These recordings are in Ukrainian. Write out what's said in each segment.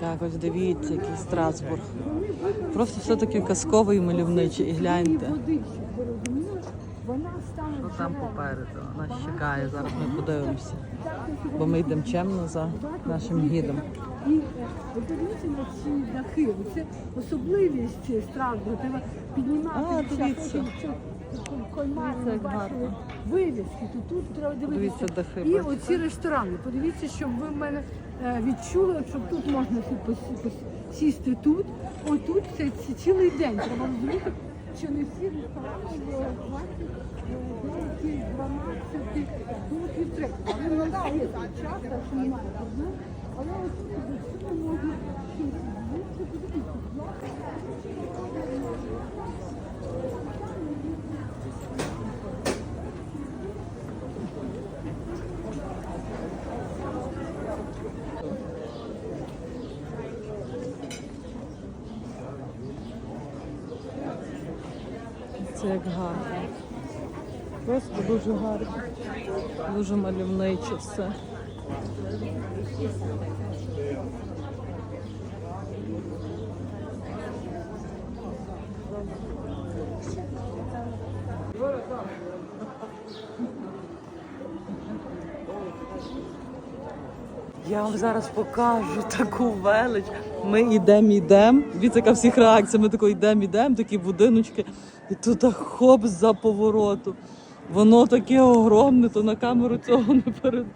Так, ось дивіться, який Страсбург. Просто все таки казковий і мальовничий. І гляньте. Що там попереду? Нас чекає. Зараз ми подивимося. Бо ми йдемо чемно за нашим гідом. І е, ви подивіться на ці дахи. Це особливість Страсбурга. Треба піднімати. Це як гарно. вивіски. То тут треба дивитися. Дивіться, дахи, І оці ресторани. Подивіться, щоб ви в мене е, відчули, що тут можна сі- пос- пос- сісти тут. Отут це, це цілий день. Треба розуміти, що не всі ресторани є 20, е, деякі 12, тут і три. Але в нас час, так що немає. Але ось тут до цього можна Це як гарно. Просто дуже гарно. Дуже мальовниче все. Я вам зараз покажу таку велич. Ми йдемо, йдемо. Дивіться, яка всіх реакція. Ми тако йдемо, йдемо, такі будиночки. І тут хоп за повороту. Воно таке огромне, то на камеру цього не перед.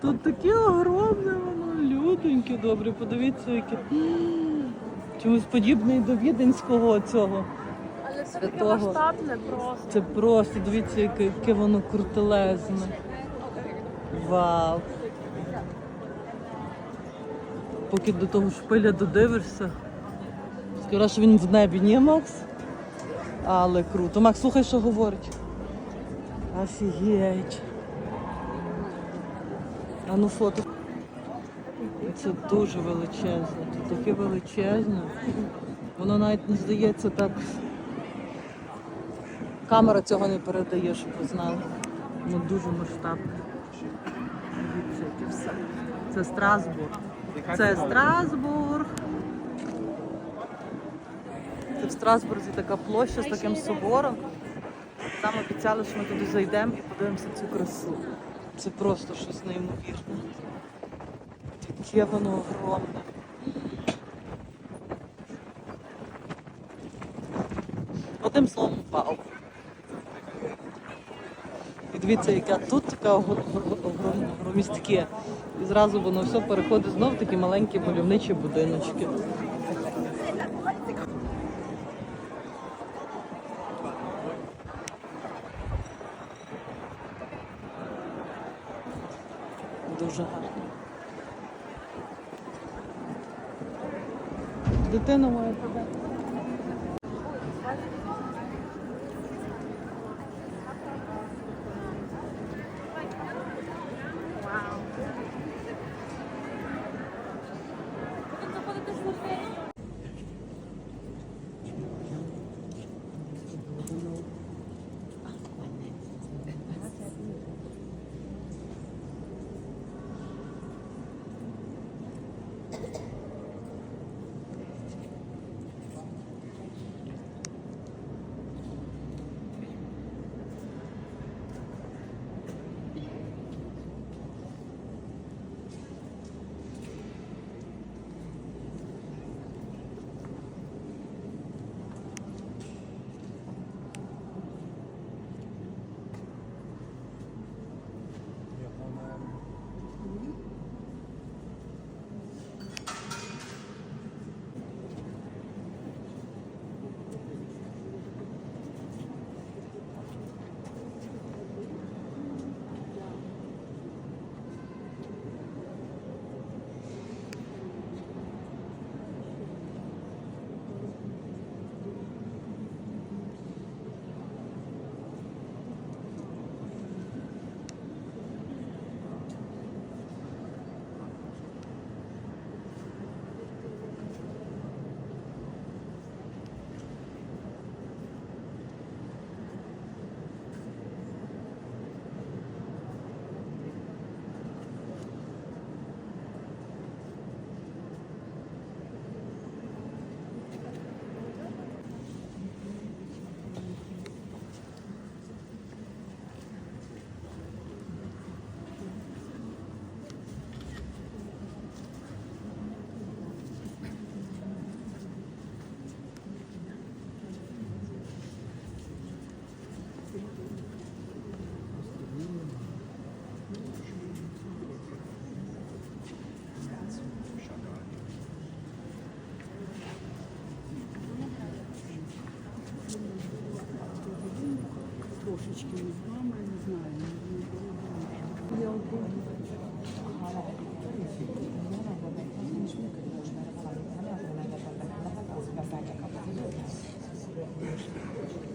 Тут таке огромне, воно людоньке добре. Подивіться, яке. Чомусь подібне до віденського цього. Але це таке масштабне просто. Це просто дивіться, яке, яке воно крутелезне. Вау. Поки до того шпиля додивишся. Скоро що він в небі, ні, Макс? Але круто. Макс, слухай, що говорить. Офігеть. А ну фото. Це дуже величезне. Це таке величезне. Воно навіть не здається так. Камера цього не передає, щоб ви знали. Воно дуже масштабне. Дивіться, все. Це Страсбург. Це Страсбург. Це в Страсбурзі така площа з таким собором. Там обіцяли, що ми туди зайдемо і подивимося цю красу. Це просто щось неймовірне. Таке воно огромне. Одним словом, вау. Дивіться, яка тут така громістке. І зразу воно все переходить знов такі маленькі мальовничі будиночки. Дуже гарно. Дитина моя тебе. Thank you.